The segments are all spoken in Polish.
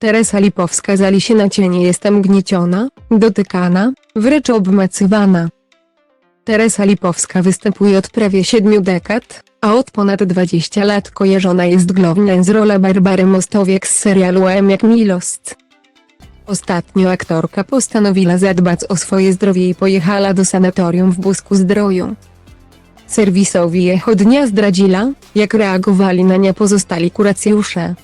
Teresa Lipowska zali się na cienie jestem gnieciona, dotykana, wręcz obmacywana. Teresa Lipowska występuje od prawie siedmiu dekad, a od ponad 20 lat kojarzona jest głównie z rolą Barbary Mostowiek z serialu M jak Milost. Ostatnio aktorka postanowiła zadbać o swoje zdrowie i pojechała do sanatorium w Busku Zdroju. Serwisowi Echo Dnia zdradzila, jak reagowali na nie pozostali kuracjusze.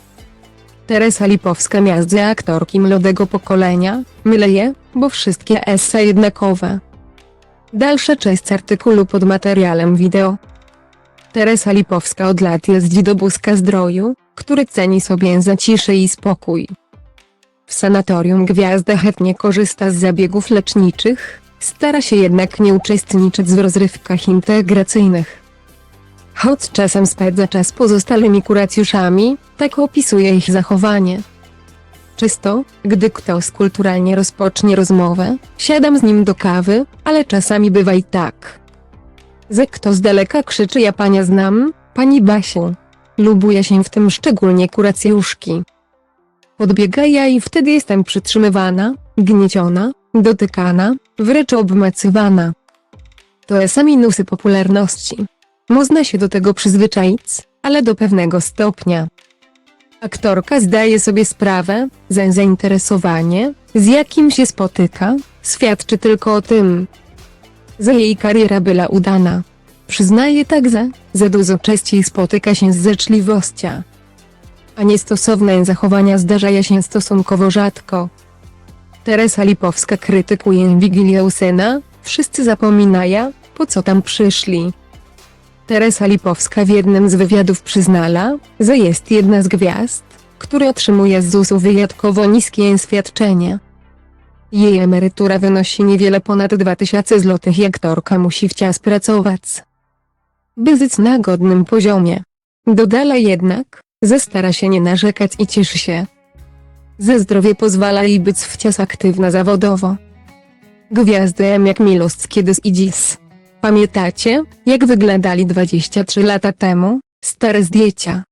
Teresa Lipowska miazdza aktorki młodego pokolenia, mylę je, bo wszystkie esse jednakowe. Dalsza część artykułu pod materiałem wideo. Teresa Lipowska od lat jeździ do Buska Zdroju, który ceni sobie za ciszę i spokój. W sanatorium gwiazda chętnie korzysta z zabiegów leczniczych, stara się jednak nie uczestniczyć w rozrywkach integracyjnych. Choć czasem spędza czas pozostałymi kuracjuszami, tak opisuje ich zachowanie. Czysto, gdy ktoś kulturalnie rozpocznie rozmowę, siadam z nim do kawy, ale czasami bywa i tak. Ze kto z daleka krzyczy ja pania znam, pani Basiu. Lubuje się w tym szczególnie kuracjuszki. Podbiega ja i wtedy jestem przytrzymywana, gnieciona, dotykana, wręcz obmacywana. To są minusy popularności. Można się do tego przyzwyczaić, ale do pewnego stopnia. Aktorka zdaje sobie sprawę, że zainteresowanie, z jakim się spotyka, świadczy tylko o tym, że jej kariera była udana. Przyznaje także, że dużo częściej spotyka się z życzliwością. A niestosowne zachowania zdarzają się stosunkowo rzadko. Teresa Lipowska krytykuje Wigilię syna, wszyscy zapominają, po co tam przyszli. Teresa Lipowska w jednym z wywiadów przyznała, że jest jedna z gwiazd, które otrzymuje z ZUS-u wyjątkowo niskie świadczenie. Jej emerytura wynosi niewiele ponad 2000 zł i aktorka musi wciąż pracować. By zyc na godnym poziomie. Dodala jednak, że stara się nie narzekać i cieszy się. Ze zdrowie pozwala jej być wciąż aktywna zawodowo. Gwiazdy M jak Milost kiedyś i dziś. Pamiętacie, jak wyglądali 23 lata temu? Stare zdjęcia.